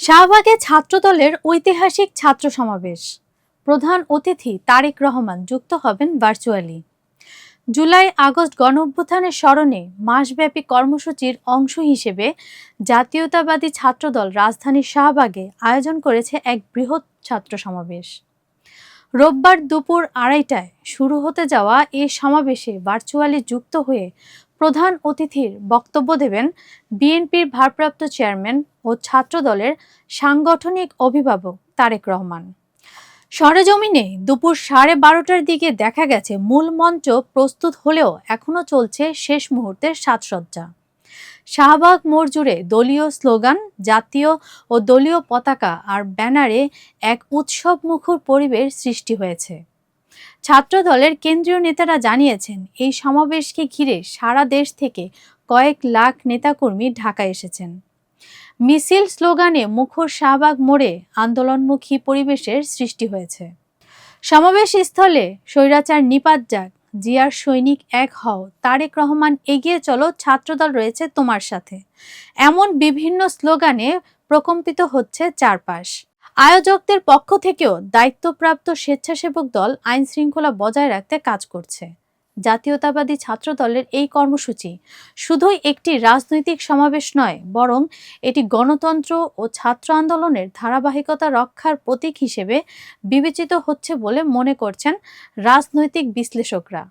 শাহবাগে ছাত্রদলের ঐতিহাসিক ছাত্র সমাবেশ। প্রধান অতিথি তারেক রহমান যুক্ত হবেন ভার্চুয়ালি। জুলাই আগস্ট গণ অভ্যুত্থানের স্মরণে মাসব্যাপী কর্মসূচির অংশ হিসেবে জাতীয়তাবাদী ছাত্রদল রাজধানীর শাহবাগে আয়োজন করেছে এক বৃহৎ ছাত্র সমাবেশ। রোববার দুপুর আড়াইটায় শুরু হতে যাওয়া এ সমাবেশে ভার্চুয়ালি যুক্ত হয়ে প্রধান অতিথির বক্তব্য দেবেন বিএনপির ভারপ্রাপ্ত চেয়ারম্যান ও ছাত্রদলের সাংগঠনিক অভিভাবক তারেক রহমান। সরেজমিনে দুপুর সাড়ে বারোটার দিকে দেখা গেছে, মূল মঞ্চ প্রস্তুত হলেও এখনও চলছে শেষ মুহূর্তের সাজসজ্জা। শাহবাগ মোড় জুড়ে দলীয় স্লোগান, জাতীয় ও দলীয় পতাকা আর ব্যানারে এক উৎসব মুখর পরিবেশ সৃষ্টি হয়েছে। ছাত্রদলের কেন্দ্রীয় নেতারা জানিয়েছেন, এই সমাবেশকে ঘিরে সারা দেশ থেকে কয়েক লাখ নেতাকর্মী ঢাকা এসেছেন। মিছিল স্লোগানে মুখর শাহবাগ মোড়ে আন্দোলনমুখী পরিবেশের সৃষ্টি হয়েছে। সমাবেশ স্থলে স্বৈরাচার নিপাত যাক জিয়ার সৈনিক এক হও। তারেক রহমান এগিয়ে চলো, ছাত্রদল রয়েছে তোমার সাথে। এমন বিভিন্ন স্লোগানে প্রকম্পিত হচ্ছে চারপাশ। আয়োজকদের পক্ষ থেকেও দায়িত্বপ্রাপ্ত স্বেচ্ছাসেবক দল আইন শৃঙ্খলা বজায় রাখতে কাজ করছে। জাতীয়তাবাদী ছাত্রদলের এই কর্মসূচি শুধুই একটি রাজনৈতিক সমাবেশ নয়, বরং এটি গণতন্ত্র ও ছাত্র আন্দোলনের ধারাবাহিকতা রক্ষার প্রতীক হিসেবে বিবেচিত হচ্ছে বলে মনে করছেন রাজনৈতিক বিশ্লেষকরা।